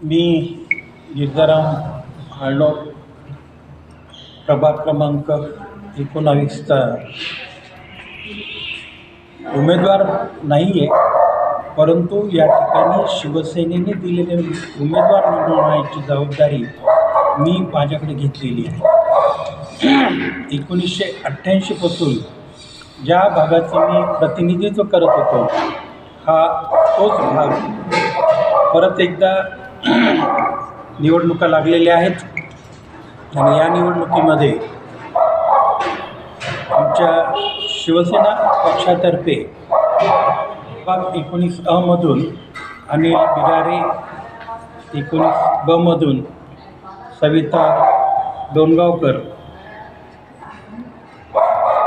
मी गिरजाराम हळणोर प्रभाग क्रमांक एकोणावीसचा उमेदवार नाही आहे परंतु या ठिकाणी शिवसेनेने दिलेले उमेदवार निवडण्याची जबाबदारी मी माझ्याकडे घेतलेली आहे. एकोणीसशे अठ्ठ्याऐंशीपासून ज्या भागाचं मी प्रतिनिधित्व करत होतो हा तोच भाग परत एकदा निवडणुका लागलेल्या आहेत. आणि या निवडणुकीमध्ये आमच्या शिवसेना पक्षातर्फे भाग एकोणीस अमधून अनिल बिरारे एकोणीस बमधून सविता डोणगावकर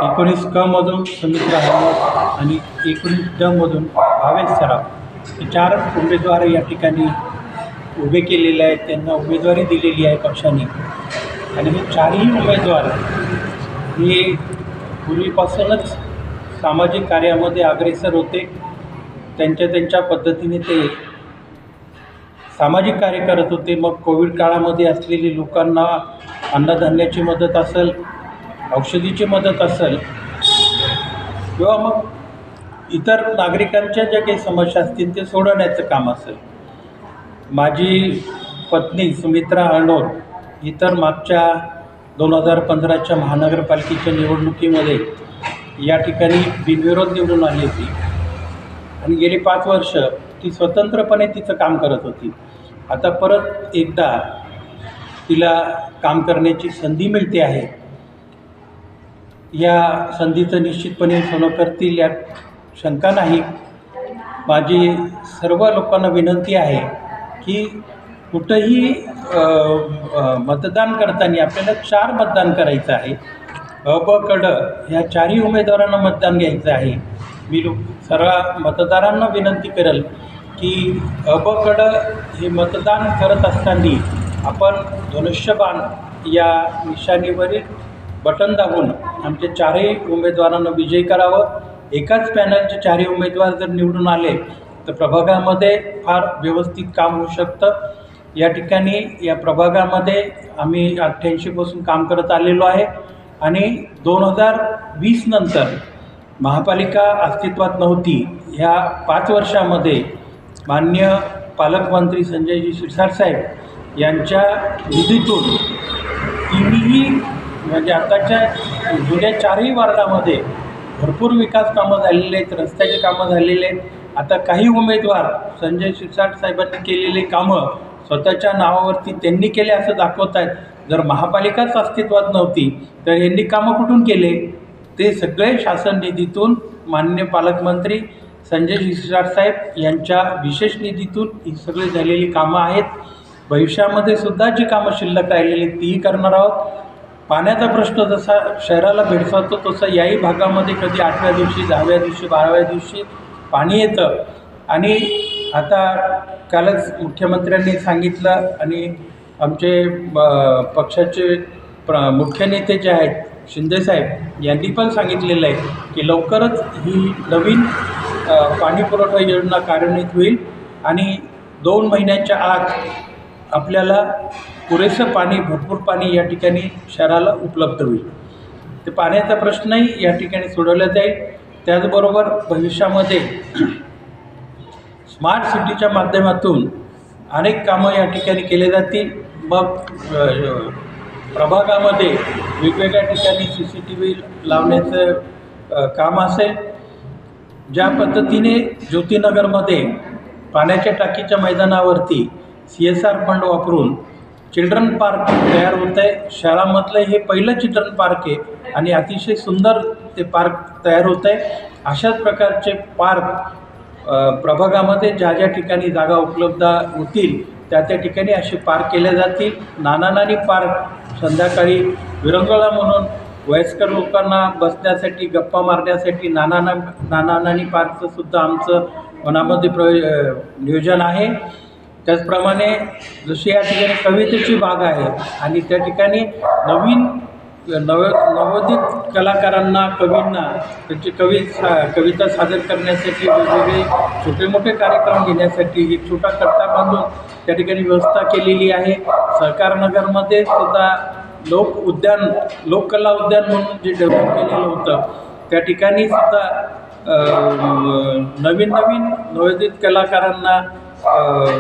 एकोणीस कमधून सुमित्रा हरमत आणि एकोणीस डमधून भावेश सराफ हे चार उमेदवार या ठिकाणी उभे केलेले आहेत त्यांना उमेदवारी दिलेली आहे पक्षाने. आणि हे चारही उमेदवार हे पूर्वीपासूनच सामाजिक कार्यामध्ये अग्रेसर होते. त्यांच्या त्यांच्या पद्धतीने ते सामाजिक कार्य करत होते. मग कोविड काळामध्ये असलेली लोकांना अन्नधान्याची मदत असेल औषधीची मदत असेल किंवा मग इतर नागरिकांच्या ज्या काही समस्या असतील ते सोडवण्याचं काम असेल. माझी पत्नी सुमित्रा अणोर इतर मागच्या दोन हजार पंधराच्या महानगरपालिकेच्या निवडणुकीमध्ये या ठिकाणी बिनविरोध निवडून आली होती. आणि गेली पाच वर्ष ती स्वतंत्रपणे तिचं काम करत होती. आता परत एकदा तिला काम करण्याची संधी मिळते आहे. या संधीचं निश्चितपणे सोनं करतील यात शंका नाही. माझी सर्व लोकांना विनंती आहे की कुठंही मतदान करताना आपल्याला चार मतदान करायचं आहे. अ ब कड ह्या चारही उमेदवारांना मतदान घ्यायचं आहे. मी लोक सर्व मतदारांना विनंती करेल की अ ब कड हे मतदान करत असताना आपण धनुष्यबाण या निशाणीवरील बटन दाबून आमच्या चारही उमेदवारांना विजयी करावं. एकाच पॅनलचे चारही उमेदवार जर निवडून आले तर प्रभागामध्ये फार व्यवस्थित काम होऊ शकतं. या ठिकाणी या प्रभागामध्ये आम्ही अठ्ठ्याऐंशीपासून काम करत आलेलो आहे आणि दोन हजार वीस नंतर महापालिका अस्तित्वात नव्हती. ह्या पाच वर्षामध्ये मान्य पालकमंत्री संजयजी शिरसाट यांच्या निधीतून तिन्ही म्हणजे आताच्या जुन्या चारही वार्डामध्ये भरपूर विकास कामं झालेले आहेत रस्त्याची कामं झालेले आहेत. आता काही उमेदवार संजय शिरसाट साहेबांनी केलेली कामं स्वतःच्या नावावरती त्यांनी केले असं दाखवत आहेत. जर महापालिकाच अस्तित्वात नव्हती तर यांनी कामं कुठून केले? ते सगळे शासन निधीतून मान्य पालकमंत्री संजय शिरसाट साहेब यांच्या विशेष निधीतून ही सगळी झालेली कामं आहेत. भविष्यामध्ये सुद्धा जी कामं शिल्लक राहिलेली तीही करणार आहोत. पाण्याचा प्रश्न जसा शहराला भेडसावतो तसं याही भागामध्ये कधी आठव्या दिवशी दहाव्या दिवशी बाराव्या दिवशी पाणी येतं. आणि आता कालच मुख्यमंत्र्यांनी सांगितलं आणि आमचे पक्षाचे प्र मुख्य नेते जे आहेत शिंदेसाहेब यांनी पण सांगितलेलं आहे की लवकरच ही नवीन पाणीपुरवठा पाणी पुरवठा योजना कार्यान्वित होईल आणि दोन महिन्याच्या आत आपल्याला पुरेसं पाणी भरपूर पाणी या ठिकाणी शहराला उपलब्ध होईल. ते पाण्याचा प्रश्नही या ठिकाणी सोडवला जाईल. त्याचबरोबर भविष्यामध्ये स्मार्ट सिटीच्या माध्यमातून अनेक कामं या ठिकाणी केले जातील. मग प्रभागामध्ये वेगवेगळ्या ठिकाणी सी सी टी व्ही लावण्याचं काम असेल. ज्या पद्धतीने ज्योतिनगरमध्ये पाण्याच्या टाकीच्या मैदानावरती सी एस आर फंड वापरून चिल्ड्रन पार्क तयार होत आहे शहरामधलं हे पहिलं चिल्ड्रन पार्क आहे आणि अतिशय सुंदर ते पार्क तयार होत आहे. अशाच प्रकारचे पार्क प्रभागामध्ये ज्या ज्या ठिकाणी जागा उपलब्ध होतील त्या त्या ठिकाणी असे पार्क केले जातील. नानानानी पार्क संध्याकाळी विरंगुळा म्हणून वयस्कर लोकांना बसण्यासाठी गप्पा मारण्यासाठी नाना ना नाना पार्कचं सुद्धा आमचं मनामध्ये प्र नियोजन आहे. त्याचप्रमाणे जशी या ठिकाणी कवितेची बाग आहे आणि त्या ठिकाणी नवीन नव नवोदित कलाकारांना कवींना त्यांची कवी सा कविता सादर करण्यासाठी वेगवेगळे छोटे मोठे कार्यक्रम घेण्यासाठी एक छोटा कट्टा बांधून त्या ठिकाणी व्यवस्था केलेली आहे. सहकारनगरमध्ये सुद्धा लोक उद्यान लोककला उद्यान म्हणून जे डेव्हलप केलेलं होतं त्या ठिकाणी सुद्धा नवीन नवीन नवोदित कलाकारांना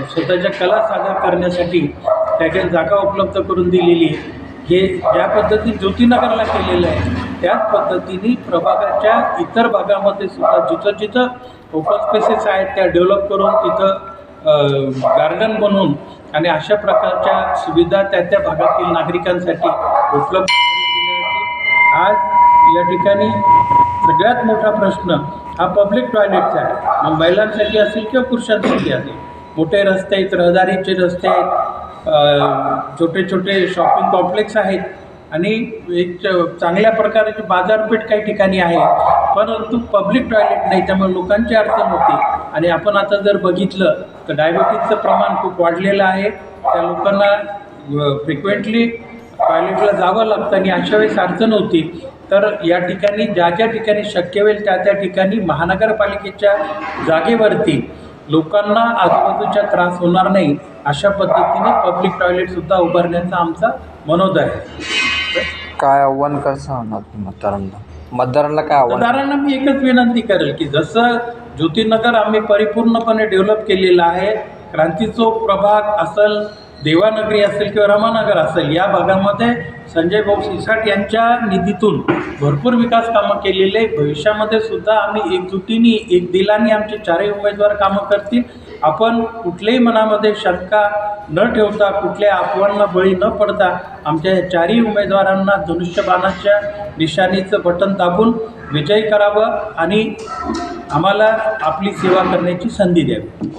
स्वतःच्या कला सादर करण्यासाठी त्या ठिकाणी जागा उपलब्ध करून दिलेली आहे. हे ज्या पद्धतीने ज्योतिनगरला केलेलं आहे त्याच पद्धतीने प्रभागाच्या इतर भागामध्ये सुद्धा जिथं जिथं ओपन स्पेसेस आहेत त्या डेव्हलप करून तिथं गार्डन बनवून आणि अशा प्रकारच्या सुविधा त्या त्या भागातील नागरिकांसाठी उपलब्ध दिल्या आज या ठिकाणी सगळ्यात मोठा प्रश्न हा पब्लिक टॉयलेटचा आहे. मग महिलांसाठी असेल किंवा पुरुषांसाठी असेल. मोठे रस्ते आहेत रहदारीचे रस्ते आहेत छोटे छोटे शॉपिंग कॉम्प्लेक्स आहेत आणि एक चांगल्या प्रकारची बाजारपेठ काही ठिकाणी आहे. परंतु पब्लिक टॉयलेट नाही त्यामुळे लोकांची अडचण होती. आणि आपण आता जर बघितलं तर डायबिटीजचं प्रमाण खूप वाढलेलं आहे. त्या लोकांना फ्रिक्वेंटली टॉयलेटला जावं लागतं आणि अशा वेळेस अडचण होती. तर या ठिकाणी ज्या ज्या ठिकाणी शक्य होईल त्या त्या ठिकाणी महानगरपालिकेच्या जागेवरती लोकांना आजूबाजूचा त्रास होणार नाही अशा पद्धतीने पब्लिक टॉयलेटसुद्धा उभारण्याचा आमचा मनोद आहे. काय आव्हान कसं होणार मतदारांना? मतदारांना काय आव्हान? मतदारांना मी एकच विनंती करेल की जसं ज्योतिनगर आम्ही परिपूर्णपणे डेव्हलप केलेलं आहे क्रांती चौक प्रभाग असेल देवानगरी असेल किंवा रमानगर असेल या भागामध्ये संजय भाऊ सिसाट यांच्या निधीतून भरपूर विकास कामं केलेले आहे. भविष्यामध्ये सुद्धा आम्ही एकजुटीने एक दिलाने आमचे चारही उमेदवार कामं करतील आपण कुठल्याही मनामध्ये शंका न ठेवता कुठल्या अफवांना बळी न पडता आमच्या या चारही उमेदवारांना धनुष्यबाणाच्या निशाणीचं बटन दाबून विजयी करावं आणि आम्हाला आपली सेवा करण्याची संधी द्यावी